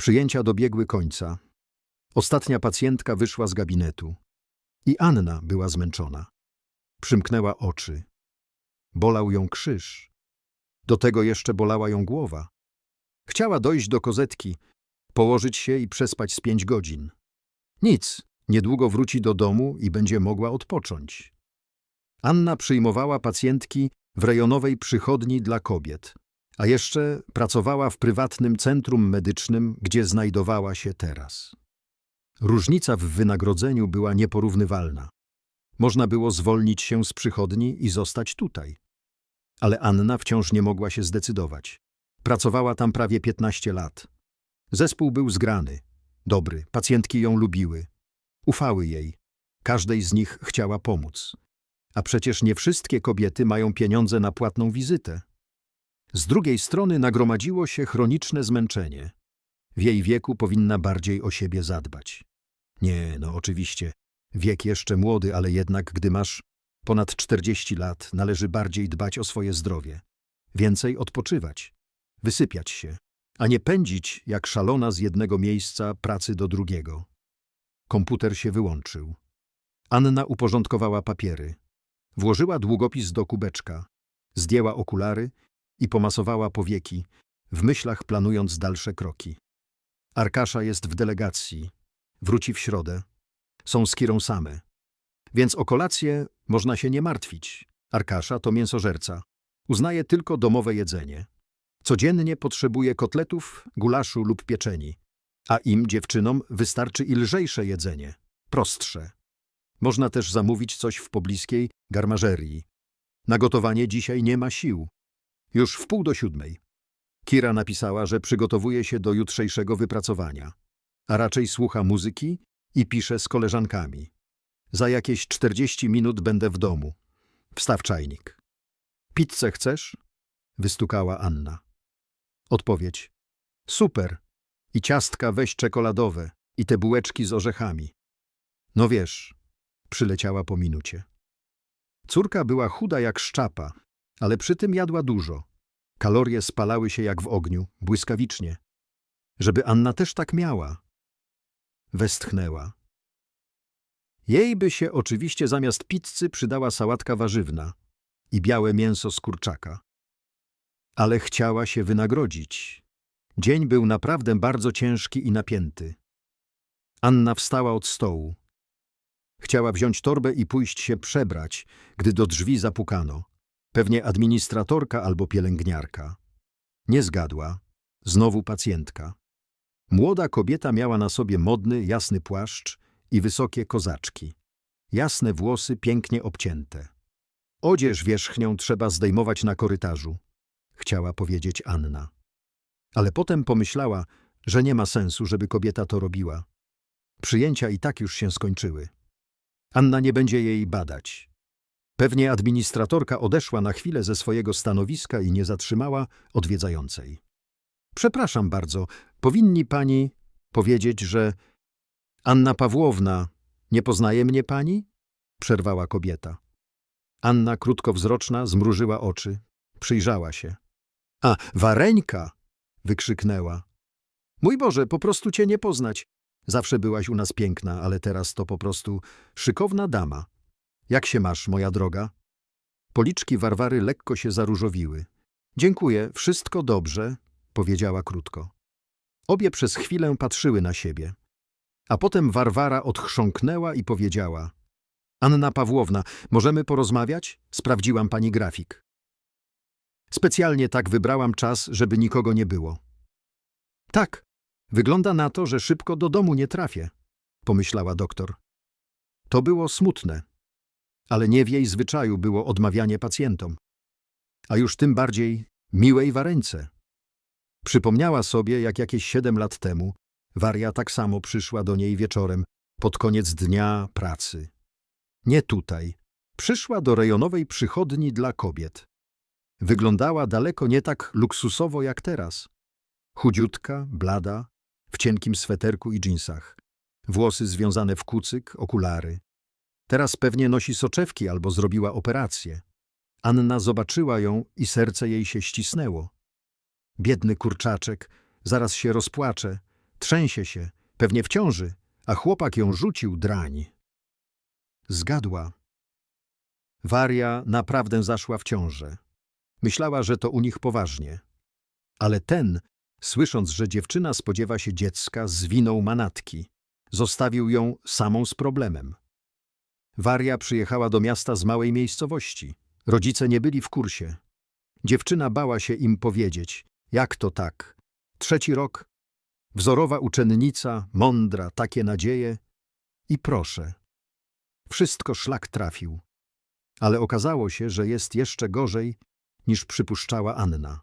Przyjęcia dobiegły końca. Ostatnia pacjentka wyszła z gabinetu. I Anna była zmęczona. Przymknęła oczy. Bolał ją krzyż. Do tego jeszcze bolała ją głowa. Chciała dojść do kozetki, położyć się i przespać z pięć godzin. Nic, niedługo wróci do domu i będzie mogła odpocząć. Anna przyjmowała pacjentki w rejonowej przychodni dla kobiet, a jeszcze pracowała w prywatnym centrum medycznym, gdzie znajdowała się teraz. Różnica w wynagrodzeniu była nieporównywalna. Można było zwolnić się z przychodni i zostać tutaj. Ale Anna wciąż nie mogła się zdecydować. Pracowała tam prawie 15 lat. Zespół był zgrany, dobry, pacjentki ją lubiły. Ufały jej. Każdej z nich chciała pomóc. A przecież nie wszystkie kobiety mają pieniądze na płatną wizytę. Z drugiej strony nagromadziło się chroniczne zmęczenie. W jej wieku powinna bardziej o siebie zadbać. Nie, no oczywiście, wiek jeszcze młody, ale jednak gdy masz ponad 40 lat, należy bardziej dbać o swoje zdrowie. Więcej odpoczywać, wysypiać się, a nie pędzić jak szalona z jednego miejsca pracy do drugiego. Komputer się wyłączył. Anna uporządkowała papiery. Włożyła długopis do kubeczka, zdjęła okulary i pomasowała powieki, w myślach planując dalsze kroki. Arkasza jest w delegacji. Wróci w środę. Są z Kirą same. Więc o kolację można się nie martwić. Arkasza to mięsożerca. Uznaje tylko domowe jedzenie. Codziennie potrzebuje kotletów, gulaszu lub pieczeni. A im, dziewczynom, wystarczy i lżejsze jedzenie. Prostsze. Można też zamówić coś w pobliskiej garmażerii. Na gotowanie dzisiaj nie ma sił. Już w pół do siódmej. Kira napisała, że przygotowuje się do jutrzejszego wypracowania, a raczej słucha muzyki i pisze z koleżankami. Za jakieś 40 minut będę w domu. Wstaw czajnik. Pizzę chcesz? Wystukała Anna. Odpowiedź. Super. I ciastka weź czekoladowe i te bułeczki z orzechami. No wiesz, przyleciała po minucie. Córka była chuda jak szczapa, ale przy tym jadła dużo. Kalorie spalały się jak w ogniu, błyskawicznie. Żeby Anna też tak miała. Westchnęła. Jej by się oczywiście zamiast pizzy przydała sałatka warzywna i białe mięso z kurczaka. Ale chciała się wynagrodzić. Dzień był naprawdę bardzo ciężki i napięty. Anna wstała od stołu. Chciała wziąć torbę i pójść się przebrać, gdy do drzwi zapukano. Pewnie administratorka albo pielęgniarka. Nie zgadła. Znowu pacjentka. Młoda kobieta miała na sobie modny, jasny płaszcz i wysokie kozaczki. Jasne włosy pięknie obcięte. Odzież wierzchnią trzeba zdejmować na korytarzu, chciała powiedzieć Anna. Ale potem pomyślała, że nie ma sensu, żeby kobieta to robiła. Przyjęcia i tak już się skończyły. Anna nie będzie jej badać. Pewnie administratorka odeszła na chwilę ze swojego stanowiska i nie zatrzymała odwiedzającej. Przepraszam bardzo, powinni pani powiedzieć, że Anna Pawłowna, nie poznaje mnie pani? Przerwała kobieta. Anna, krótkowzroczna, zmrużyła oczy. Przyjrzała się. A, Wareńka! wykrzyknęła. Mój Boże, po prostu cię nie poznać. Zawsze byłaś u nas piękna, ale teraz to po prostu szykowna dama. Jak się masz, moja droga? Policzki Warwary lekko się zaróżowiły. Dziękuję, wszystko dobrze, powiedziała krótko. Obie przez chwilę patrzyły na siebie. A potem Warwara odchrząknęła i powiedziała Anna Pawłowna, możemy porozmawiać? Sprawdziłam pani grafik. Specjalnie tak wybrałam czas, żeby nikogo nie było. Tak, wygląda na to, że szybko do domu nie trafię, pomyślała doktor. To było smutne, ale nie w jej zwyczaju było odmawianie pacjentom, a już tym bardziej miłej wareńce. Przypomniała sobie, jak jakieś siedem lat temu Waria tak samo przyszła do niej wieczorem, pod koniec dnia pracy. Nie tutaj. Przyszła do rejonowej przychodni dla kobiet. Wyglądała daleko nie tak luksusowo jak teraz. Chudziutka, blada, w cienkim sweterku i dżinsach. Włosy związane w kucyk, okulary. Teraz pewnie nosi soczewki albo zrobiła operację. Anna zobaczyła ją i serce jej się ścisnęło. Biedny kurczaczek, zaraz się rozpłacze, Trzęsie się, pewnie w ciąży, a chłopak ją rzucił drań. Zgadła. Waria naprawdę zaszła w ciążę. Myślała, że to u nich poważnie. Ale ten, słysząc, że dziewczyna spodziewa się dziecka, zwinął manatki. Zostawił ją samą z problemem. Waria przyjechała do miasta z małej miejscowości. Rodzice nie byli w kursie. Dziewczyna bała się im powiedzieć, jak to tak. Trzeci rok, wzorowa uczennica, mądra, takie nadzieje. I proszę. Wszystko szlak trafił. Ale okazało się, że jest jeszcze gorzej, niż przypuszczała Anna.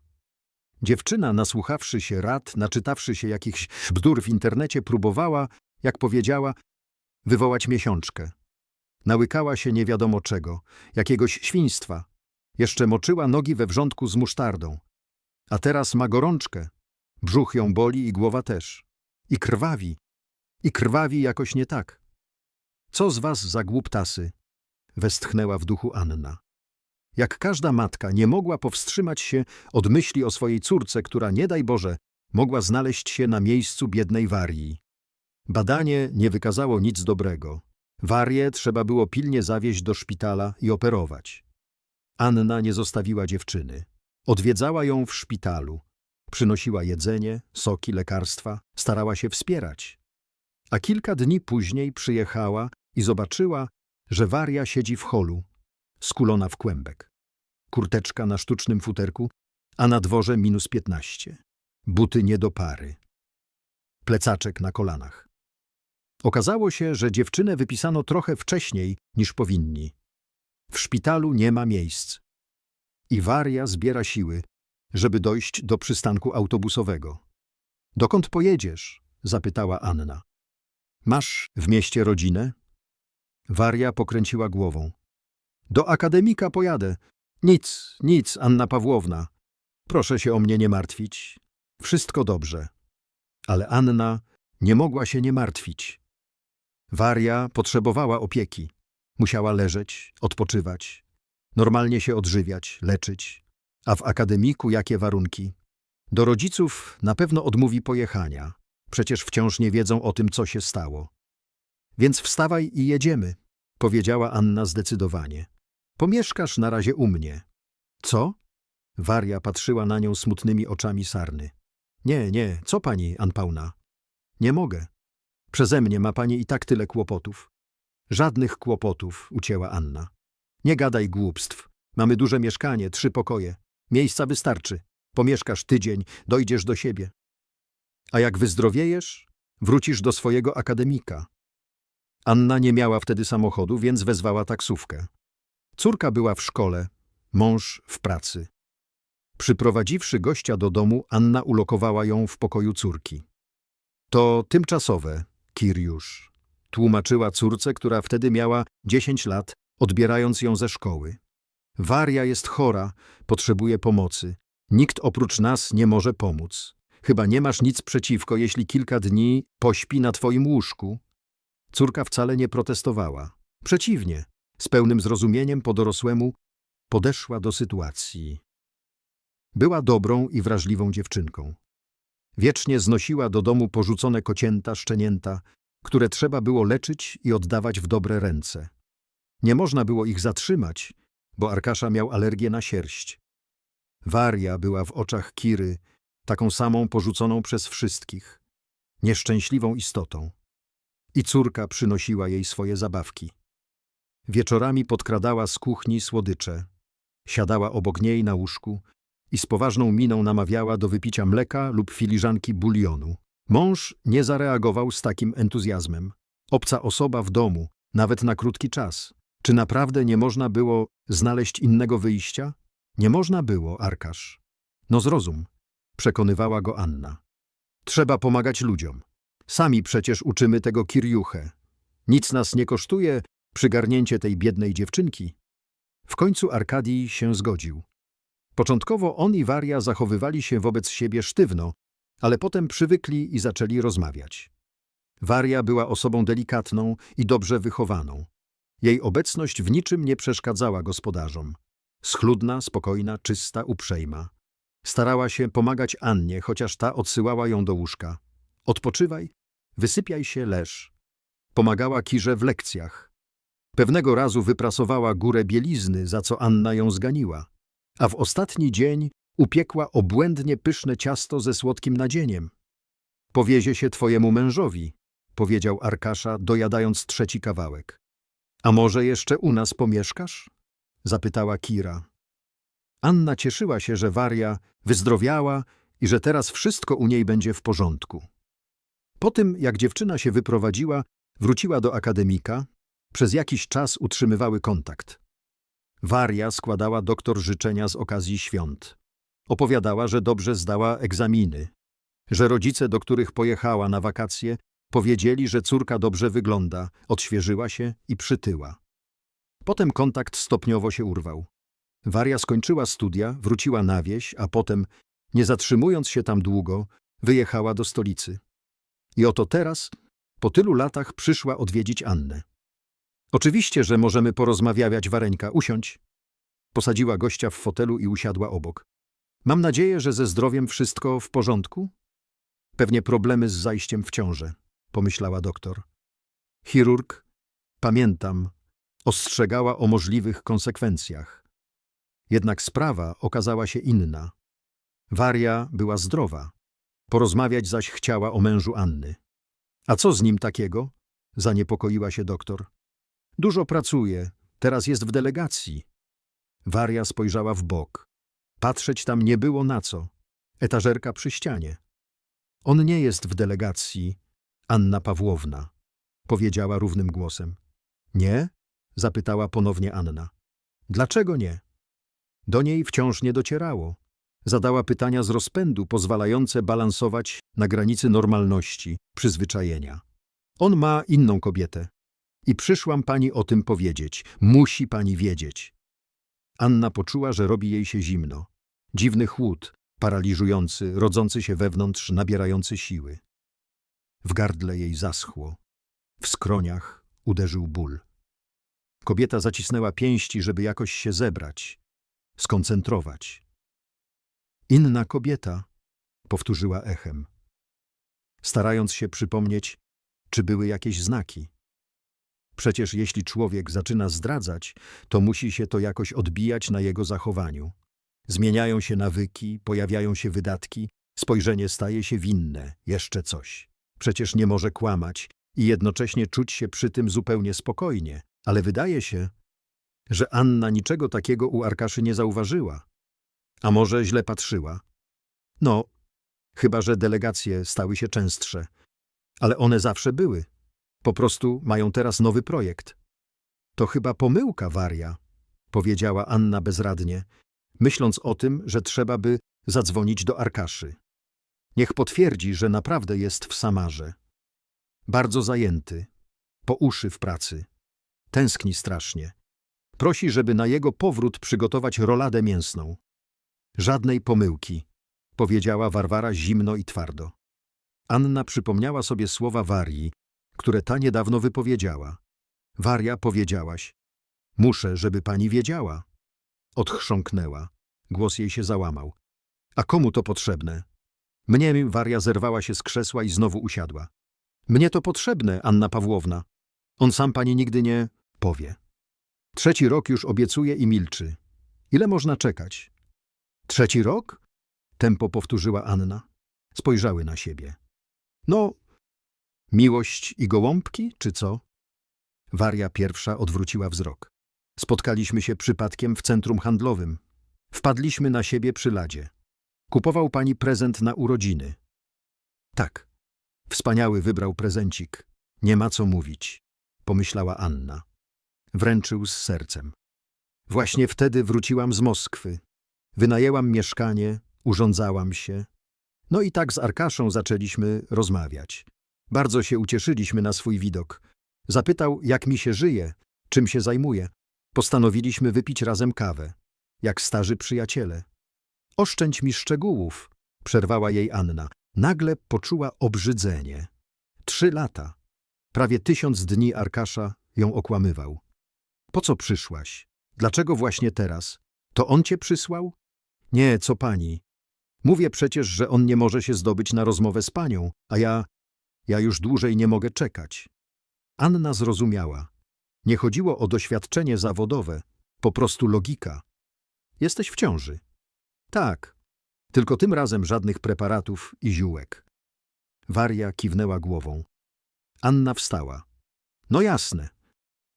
Dziewczyna, nasłuchawszy się rad, naczytawszy się jakichś bdur w internecie, próbowała, jak powiedziała, wywołać miesiączkę. Nałykała się nie wiadomo czego, jakiegoś świństwa. Jeszcze moczyła nogi we wrzątku z musztardą. A teraz ma gorączkę. Brzuch ją boli i głowa też. I krwawi. I krwawi jakoś nie tak. Co z was za głuptasy? Westchnęła w duchu Anna. Jak każda matka nie mogła powstrzymać się od myśli o swojej córce, która, nie daj Boże, mogła znaleźć się na miejscu biednej Warii. Badanie nie wykazało nic dobrego. Warię trzeba było pilnie zawieźć do szpitala i operować. Anna nie zostawiła dziewczyny. Odwiedzała ją w szpitalu. Przynosiła jedzenie, soki, lekarstwa, starała się wspierać. A kilka dni później przyjechała i zobaczyła, że Waria siedzi w holu, skulona w kłębek. Kurteczka na sztucznym futerku, a na dworze minus piętnaście. Buty nie do pary. Plecaczek na kolanach. Okazało się, że dziewczynę wypisano trochę wcześniej niż powinni. W szpitalu nie ma miejsc. I Waria zbiera siły, żeby dojść do przystanku autobusowego. Dokąd pojedziesz? zapytała Anna. Masz w mieście rodzinę? Waria pokręciła głową. Do akademika pojadę. Nic, nic, Anna Pawłowna. Proszę się o mnie nie martwić. Wszystko dobrze. Ale Anna nie mogła się nie martwić. Waria potrzebowała opieki. Musiała leżeć, odpoczywać, normalnie się odżywiać, leczyć. A w akademiku jakie warunki? Do rodziców na pewno odmówi pojechania. Przecież wciąż nie wiedzą o tym, co się stało. Więc wstawaj i jedziemy, powiedziała Anna zdecydowanie. Pomieszkasz na razie u mnie. Co? Waria patrzyła na nią smutnymi oczami sarny. Nie, nie, co pani, Anpauna? Nie mogę. Przeze mnie ma pani i tak tyle kłopotów. Żadnych kłopotów, ucięła Anna. Nie gadaj głupstw. Mamy duże mieszkanie, trzy pokoje. Miejsca wystarczy. Pomieszkasz tydzień, dojdziesz do siebie. A jak wyzdrowiejesz, wrócisz do swojego akademika. Anna nie miała wtedy samochodu, więc wezwała taksówkę. Córka była w szkole, mąż w pracy. Przyprowadziwszy gościa do domu, Anna ulokowała ją w pokoju córki. To tymczasowe, Kiriusz, tłumaczyła córce, która wtedy miała 10 lat, odbierając ją ze szkoły. Waria jest chora, potrzebuje pomocy. Nikt oprócz nas nie może pomóc. Chyba nie masz nic przeciwko, jeśli kilka dni pośpi na twoim łóżku. Córka wcale nie protestowała. Przeciwnie, z pełnym zrozumieniem po dorosłemu podeszła do sytuacji. Była dobrą i wrażliwą dziewczynką. Wiecznie znosiła do domu porzucone kocięta, szczenięta, które trzeba było leczyć i oddawać w dobre ręce. Nie można było ich zatrzymać, bo Arkasza miał alergię na sierść. Waria była w oczach Kiry taką samą porzuconą przez wszystkich, nieszczęśliwą istotą. I córka przynosiła jej swoje zabawki. Wieczorami podkradała z kuchni słodycze. Siadała obok niej na łóżku i z poważną miną namawiała do wypicia mleka lub filiżanki bulionu. Mąż nie zareagował z takim entuzjazmem. Obca osoba w domu, nawet na krótki czas. Czy naprawdę nie można było znaleźć innego wyjścia? Nie można było, Arkasz. No zrozum, przekonywała go Anna. Trzeba pomagać ludziom. Sami przecież uczymy tego Kiriuchę. Nic nas nie kosztuje przygarnięcie tej biednej dziewczynki. W końcu Arkadii się zgodził. Początkowo on i Waria zachowywali się wobec siebie sztywno, ale potem przywykli i zaczęli rozmawiać. Waria była osobą delikatną i dobrze wychowaną. Jej obecność w niczym nie przeszkadzała gospodarzom. Schludna, spokojna, czysta, uprzejma. Starała się pomagać Annie, chociaż ta odsyłała ją do łóżka. Odpoczywaj, wysypiaj się, leż. Pomagała Kirze w lekcjach. Pewnego razu wyprasowała górę bielizny, za co Anna ją zganiła. A w ostatni dzień upiekła obłędnie pyszne ciasto ze słodkim nadzieniem. Powiezie się twojemu mężowi, powiedział Arkasza, dojadając trzeci kawałek. A może jeszcze u nas pomieszkasz? zapytała Kira. Anna cieszyła się, że Waria wyzdrowiała i że teraz wszystko u niej będzie w porządku. Po tym, jak dziewczyna się wyprowadziła, wróciła do akademika, przez jakiś czas utrzymywały kontakt. Waria składała doktor życzenia z okazji świąt. Opowiadała, że dobrze zdała egzaminy, że rodzice, do których pojechała na wakacje, powiedzieli, że córka dobrze wygląda, odświeżyła się i przytyła. Potem kontakt stopniowo się urwał. Waria skończyła studia, wróciła na wieś, a potem, nie zatrzymując się tam długo, wyjechała do stolicy. I oto teraz, po tylu latach, przyszła odwiedzić Annę. Oczywiście, że możemy porozmawiać, Wareńka, usiądź. Posadziła gościa w fotelu i usiadła obok. Mam nadzieję, że ze zdrowiem wszystko w porządku? Pewnie problemy z zajściem w ciążę, pomyślała doktor. Chirurg, pamiętam, ostrzegała o możliwych konsekwencjach. Jednak sprawa okazała się inna. Waria była zdrowa. Porozmawiać zaś chciała o mężu Anny. A co z nim takiego? Zaniepokoiła się doktor. Dużo pracuje, teraz jest w delegacji. Waria spojrzała w bok. Patrzeć tam nie było na co. Etażerka przy ścianie. On nie jest w delegacji, Anna Pawłowna, powiedziała równym głosem. Nie? zapytała ponownie Anna. Dlaczego nie? Do niej wciąż nie docierało. Zadała pytania z rozpędu, pozwalające balansować na granicy normalności, przyzwyczajenia. On ma inną kobietę. I przyszłam pani o tym powiedzieć. Musi pani wiedzieć. Anna poczuła, że robi jej się zimno. Dziwny chłód, paraliżujący, rodzący się wewnątrz, nabierający siły. W gardle jej zaschło. W skroniach uderzył ból. Kobieta zacisnęła pięści, żeby jakoś się zebrać, skoncentrować. Inna kobieta, powtórzyła echem, starając się przypomnieć, czy były jakieś znaki. Przecież jeśli człowiek zaczyna zdradzać, to musi się to jakoś odbijać na jego zachowaniu. Zmieniają się nawyki, pojawiają się wydatki, spojrzenie staje się winne, jeszcze coś. Przecież nie może kłamać i jednocześnie czuć się przy tym zupełnie spokojnie, ale wydaje się, że Anna niczego takiego u Arkaszy nie zauważyła. A może źle patrzyła? No, chyba że delegacje stały się częstsze. Ale one zawsze były. Po prostu mają teraz nowy projekt. To chyba pomyłka, Waria, powiedziała Anna bezradnie, myśląc o tym, że trzeba by zadzwonić do Arkaszy. Niech potwierdzi, że naprawdę jest w Samarze. Bardzo zajęty, po uszy w pracy. Tęskni strasznie. Prosi, żeby na jego powrót przygotować roladę mięsną. Żadnej pomyłki, powiedziała Warwara zimno i twardo. Anna przypomniała sobie słowa Warii, które ta niedawno wypowiedziała. Waria, powiedziałaś. Muszę, żeby pani wiedziała. Odchrząknęła. Głos jej się załamał. A komu to potrzebne? Mnie Waria zerwała się z krzesła i znowu usiadła. Mnie to potrzebne, Anna Pawłowna. On sam pani nigdy nie powie. Trzeci rok już obiecuje i milczy. Ile można czekać? Trzeci rok? Tempo powtórzyła Anna. Spojrzały na siebie. No, miłość i gołąbki, czy co? Waria pierwsza odwróciła wzrok. Spotkaliśmy się przypadkiem w centrum handlowym. Wpadliśmy na siebie przy ladzie. Kupował pani prezent na urodziny. Tak. Wspaniały wybrał prezencik. Nie ma co mówić, pomyślała Anna. Wręczył z sercem. Właśnie wtedy wróciłam z Moskwy. Wynajęłam mieszkanie, urządzałam się. No i tak z Arkaszą zaczęliśmy rozmawiać. Bardzo się ucieszyliśmy na swój widok. Zapytał, jak mi się żyje, czym się zajmuję. Postanowiliśmy wypić razem kawę, jak starzy przyjaciele. Oszczędź mi szczegółów, przerwała jej Anna. Nagle poczuła obrzydzenie. Trzy lata. Prawie tysiąc dni Arkasza ją okłamywał. Po co przyszłaś? Dlaczego właśnie teraz? To on cię przysłał? Nie, co pani. Mówię przecież, że on nie może się zdobyć na rozmowę z panią, a ja Ja już dłużej nie mogę czekać. Anna zrozumiała. Nie chodziło o doświadczenie zawodowe, po prostu logika. Jesteś w ciąży. Tak, tylko tym razem żadnych preparatów i ziółek. Waria kiwnęła głową. Anna wstała. No jasne.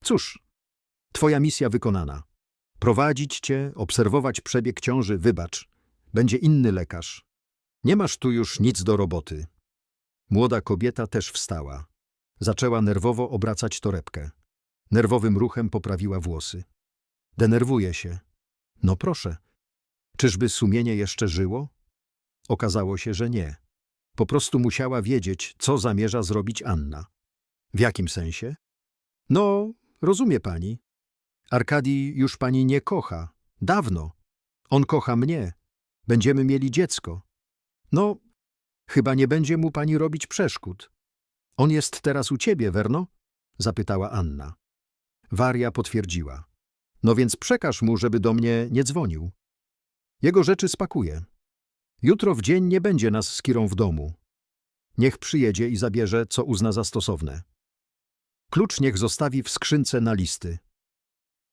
Cóż, twoja misja wykonana. Prowadzić cię, obserwować przebieg ciąży, wybacz. Będzie inny lekarz. Nie masz tu już nic do roboty. Młoda kobieta też wstała. Zaczęła nerwowo obracać torebkę. Nerwowym ruchem poprawiła włosy. Denerwuje się. No proszę. Czyżby sumienie jeszcze żyło? Okazało się, że nie. Po prostu musiała wiedzieć, co zamierza zrobić Anna. W jakim sensie? No, rozumie pani. Arkadii już pani nie kocha. Dawno. On kocha mnie. Będziemy mieli dziecko. No, chyba nie będzie mu pani robić przeszkód. On jest teraz u ciebie, Werno? Zapytała Anna. Waria potwierdziła. No więc przekaż mu, żeby do mnie nie dzwonił. Jego rzeczy spakuję. Jutro w dzień nie będzie nas z Kirą w domu. Niech przyjedzie i zabierze, co uzna za stosowne. Klucz niech zostawi w skrzynce na listy.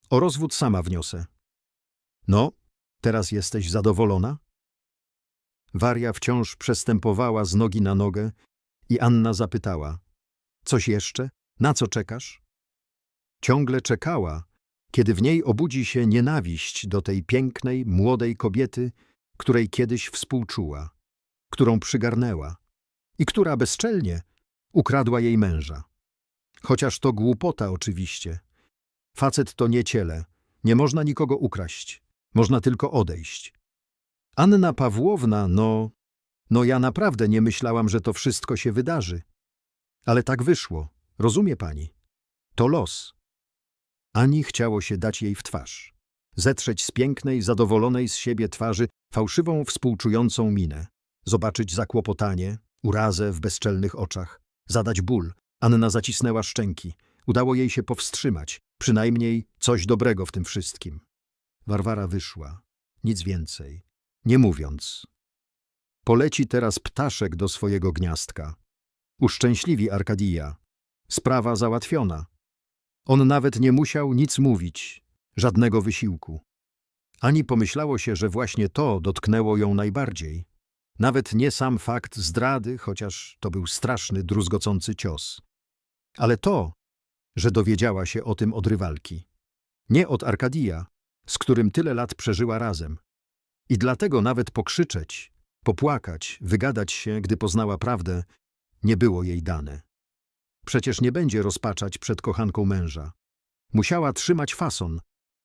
O rozwód sama wniosę. No, teraz jesteś zadowolona? Waria wciąż przestępowała z nogi na nogę i Anna zapytała. Coś jeszcze? Na co czekasz? Ciągle czekała, kiedy w niej obudzi się nienawiść do tej pięknej, młodej kobiety, której kiedyś współczuła, którą przygarnęła i która bezczelnie ukradła jej męża. Chociaż to głupota oczywiście. Facet to nie ciele, nie można nikogo ukraść, można tylko odejść. Anna Pawłowna, no, no ja naprawdę nie myślałam, że to wszystko się wydarzy. Ale tak wyszło, rozumie pani? To los. Ani chciało się dać jej w twarz. Zetrzeć z pięknej, zadowolonej z siebie twarzy fałszywą, współczującą minę. Zobaczyć zakłopotanie, urazę w bezczelnych oczach. Zadać ból. Anna zacisnęła szczęki. Udało jej się powstrzymać. Przynajmniej coś dobrego w tym wszystkim. Warwara wyszła. Nic więcej. Nie mówiąc. Poleci teraz ptaszek do swojego gniazdka. Uszczęśliwi Arkadija. Sprawa załatwiona. On nawet nie musiał nic mówić, żadnego wysiłku. Ani pomyślało się, że właśnie to dotknęło ją najbardziej. Nawet nie sam fakt zdrady, chociaż to był straszny, druzgocący cios. Ale to, że dowiedziała się o tym od rywalki. Nie od Arkadija, z którym tyle lat przeżyła razem. I dlatego nawet pokrzyczeć, popłakać, wygadać się, gdy poznała prawdę, nie było jej dane. Przecież nie będzie rozpaczać przed kochanką męża. Musiała trzymać fason,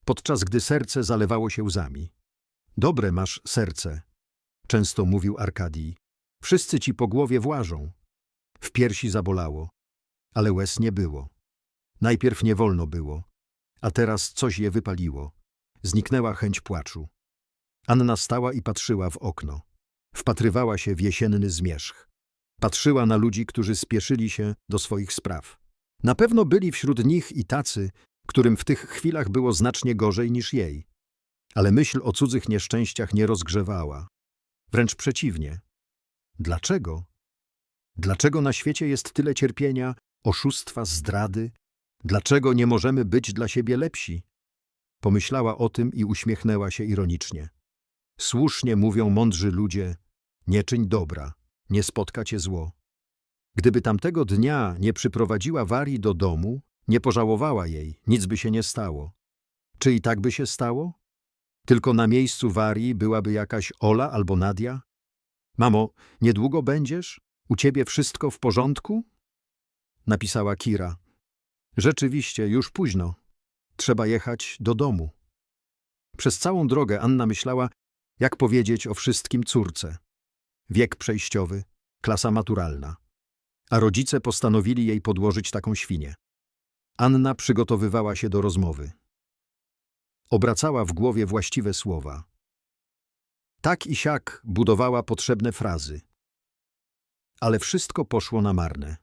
podczas gdy serce zalewało się łzami. Dobre masz serce, często mówił Arkadii. Wszyscy ci po głowie włażą. W piersi zabolało, ale łez nie było. Najpierw nie wolno było, a teraz coś je wypaliło. Zniknęła chęć płaczu. Anna stała i patrzyła w okno. Wpatrywała się w jesienny zmierzch. Patrzyła na ludzi, którzy spieszyli się do swoich spraw. Na pewno byli wśród nich i tacy, którym w tych chwilach było znacznie gorzej niż jej. Ale myśl o cudzych nieszczęściach nie rozgrzewała. Wręcz przeciwnie. Dlaczego? Dlaczego na świecie jest tyle cierpienia, oszustwa, zdrady? Dlaczego nie możemy być dla siebie lepsi? Pomyślała o tym i uśmiechnęła się ironicznie. Słusznie mówią mądrzy ludzie, nie czyń dobra, nie spotka cię zło. Gdyby tamtego dnia nie przyprowadziła Warii do domu, nie pożałowała jej, nic by się nie stało. Czy i tak by się stało? Tylko na miejscu Warii byłaby jakaś Ola albo Nadia? Mamo, niedługo będziesz? U ciebie wszystko w porządku? Napisała Kira. Rzeczywiście, już późno. Trzeba jechać do domu. Przez całą drogę Anna myślała, jak powiedzieć o wszystkim córce. Wiek przejściowy, klasa maturalna. A rodzice postanowili jej podłożyć taką świnię. Anna przygotowywała się do rozmowy. Obracała w głowie właściwe słowa. Tak i siak budowała potrzebne frazy. Ale wszystko poszło na marne.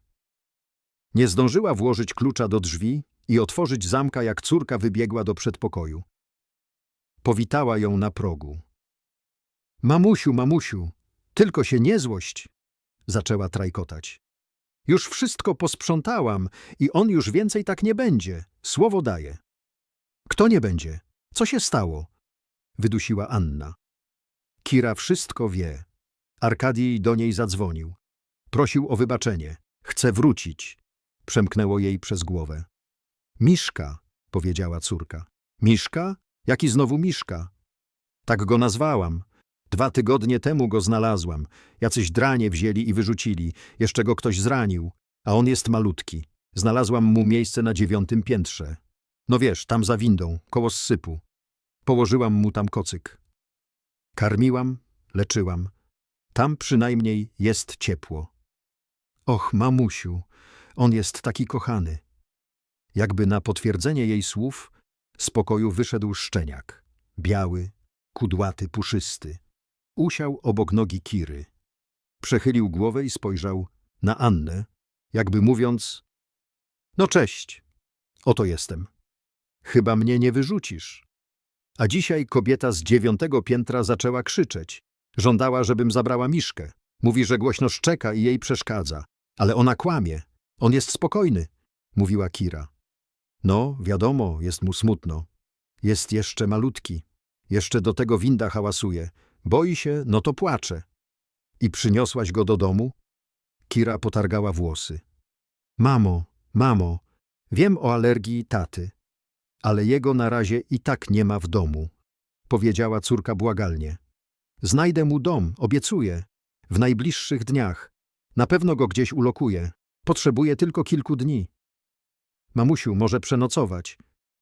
Nie zdążyła włożyć klucza do drzwi i otworzyć zamka, jak córka wybiegła do przedpokoju. Powitała ją na progu. Mamusiu, mamusiu, tylko się nie złość, zaczęła trajkotać. Już wszystko posprzątałam i on już więcej tak nie będzie. Słowo daję. Kto nie będzie? Co się stało? Wydusiła Anna. Kira wszystko wie. Arkadij do niej zadzwonił. Prosił o wybaczenie. Chce wrócić. Przemknęło jej przez głowę. Miszka, powiedziała córka. Miszka? Jaki znowu Miszka? Tak go nazwałam. Dwa tygodnie temu go znalazłam. Jacyś dranie wzięli i wyrzucili. Jeszcze go ktoś zranił. A on jest malutki. Znalazłam mu miejsce na dziewiątym piętrze. No wiesz, tam za windą, koło zsypu. Położyłam mu tam kocyk. Karmiłam, leczyłam. Tam przynajmniej jest ciepło. Och, mamusiu, on jest taki kochany. Jakby na potwierdzenie jej słów, z pokoju wyszedł szczeniak. Biały, kudłaty, puszysty. Usiał obok nogi Kiry. Przechylił głowę i spojrzał na Annę, jakby mówiąc: No cześć, oto jestem. Chyba mnie nie wyrzucisz. A dzisiaj kobieta z dziewiątego piętra zaczęła krzyczeć. Żądała, żebym zabrała Miszkę. Mówi, że głośno szczeka i jej przeszkadza. Ale ona kłamie. On jest spokojny, mówiła Kira. No, wiadomo, jest mu smutno. Jest jeszcze malutki. Jeszcze do tego winda hałasuje. Boi się, no to płacze. I przyniosłaś go do domu? Kira potargała włosy. Mamo, mamo, wiem o alergii taty, ale jego na razie i tak nie ma w domu, powiedziała córka błagalnie. Znajdę mu dom, obiecuję. W najbliższych dniach. Na pewno go gdzieś ulokuję. Potrzebuję tylko kilku dni. Mamusiu, może przenocować.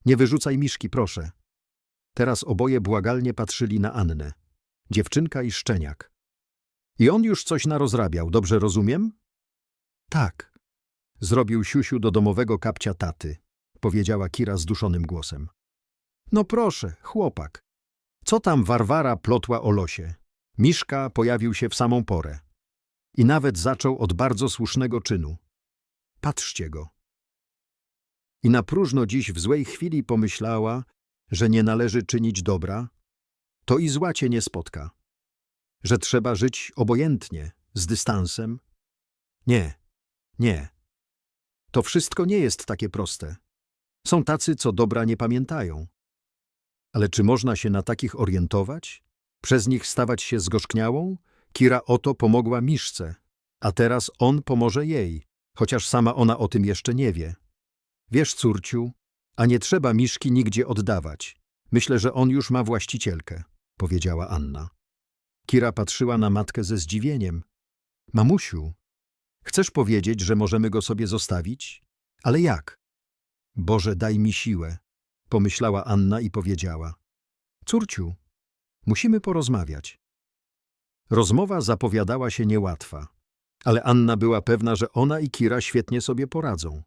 Nie wyrzucaj Miszki, proszę. Teraz oboje błagalnie patrzyli na Annę. Dziewczynka i szczeniak. I on już coś narozrabiał, dobrze rozumiem? Tak. Zrobił siusiu do domowego kapcia taty, powiedziała Kira zduszonym głosem. No proszę, chłopak. Co tam Warwara plotła o losie? Miszka pojawił się w samą porę. I nawet zaczął od bardzo słusznego czynu. Patrzcie go. I na próżno dziś w złej chwili pomyślała, że nie należy czynić dobra, to i zła cię nie spotka. Że trzeba żyć obojętnie, z dystansem. Nie, nie. To wszystko nie jest takie proste. Są tacy, co dobra nie pamiętają. Ale czy można się na takich orientować? Przez nich stawać się zgorzkniałą? Kira oto pomogła Miszce, a teraz on pomoże jej, chociaż sama ona o tym jeszcze nie wie. Wiesz, córciu, a nie trzeba Miszki nigdzie oddawać. Myślę, że on już ma właścicielkę, powiedziała Anna. Kira patrzyła na matkę ze zdziwieniem. Mamusiu, chcesz powiedzieć, że możemy go sobie zostawić? Ale jak? Boże, daj mi siłę, pomyślała Anna i powiedziała. Córciu, musimy porozmawiać. Rozmowa zapowiadała się niełatwa, ale Anna była pewna, że ona i Kira świetnie sobie poradzą.